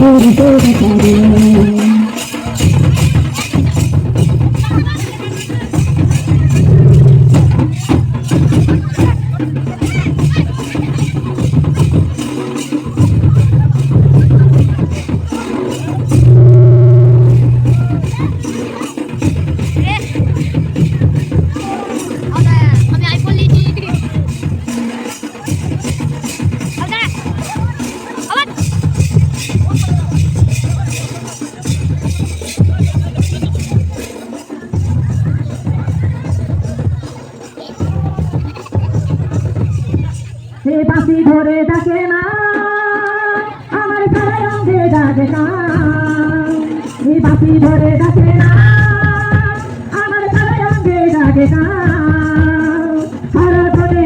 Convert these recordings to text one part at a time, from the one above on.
পুরুষে দেখা দিল আমি সে বাসি ধরে ডাকে না। আমার সারা রঙে ডাকে না। সে বাসি ধরে ডাকে না। আমার সারা রঙে ডাকে না।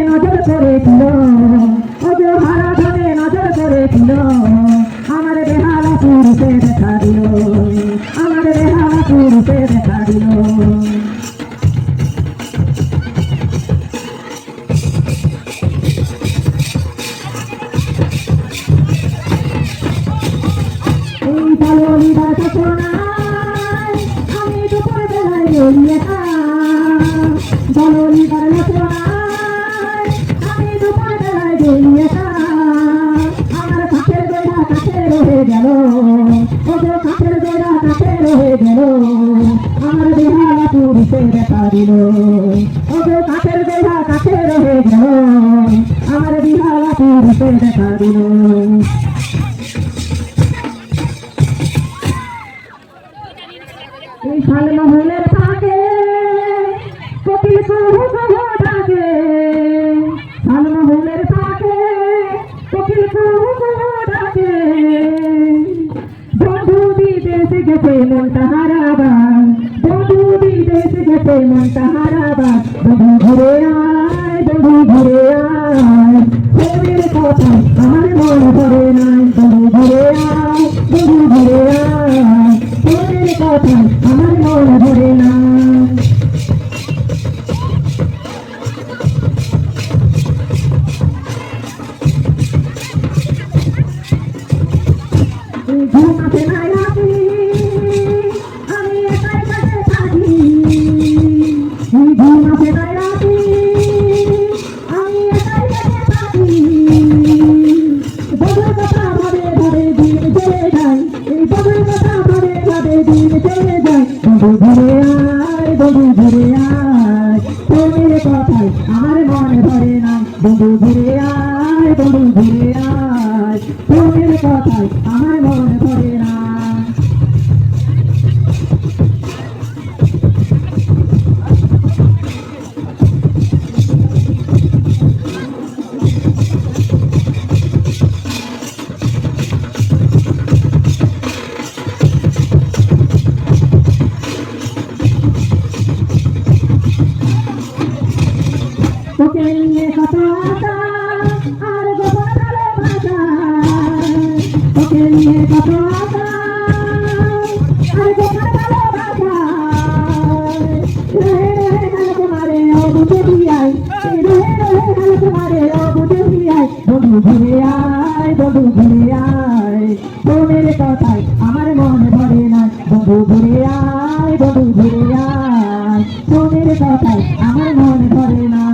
নজর করেছিল ও যে হারা নজর করেছিল আমার বেহালা পুরুষে দেখা দিল। আমার বেহালা পুরুষে দেখা দিল। শোনায় আমি দুপুর বেলায় রইয়ে পালনি বাসা শোনায় আমি দুপুর বেলায় রইয়ে আমার কাছের বেড়া কাছে রয়ে গেল ওদের কাছের বেড়া কাছে রয়ে গেল আমার বেহালা পুরুষে দেখা দিল ওদের বিহালা পুরুষে দেখা দিল। ডাকে বন্ধু বিদেশ গেছে মনটা হারাবার বন্ধু বিদেশ গেছে মনটা হারাবার বন্ধু ঘুরে আয়, বন্ধু ঘুরে আয়। প্রেমের কথা আমার মন ভরে নাই। বন্ধু ঘুরে আয়, বন্ধু ঘুরে আয়। প্রেমের কথা বধু ঘুরে আয়, প্রেমের কথায় আমার মনে ধরে না। বন্ধু ঘুরে আয়, বন্ধু ঘুরে আয়, প্রেমের কথায় আমার মনে ঘুরে আয় বধু ঘুরে আয় তোদের কথায় আমার মনে ভরে না বধু ঘুরে আয় বধু ঘুরে আয় কথায় আমার মনে ভরে না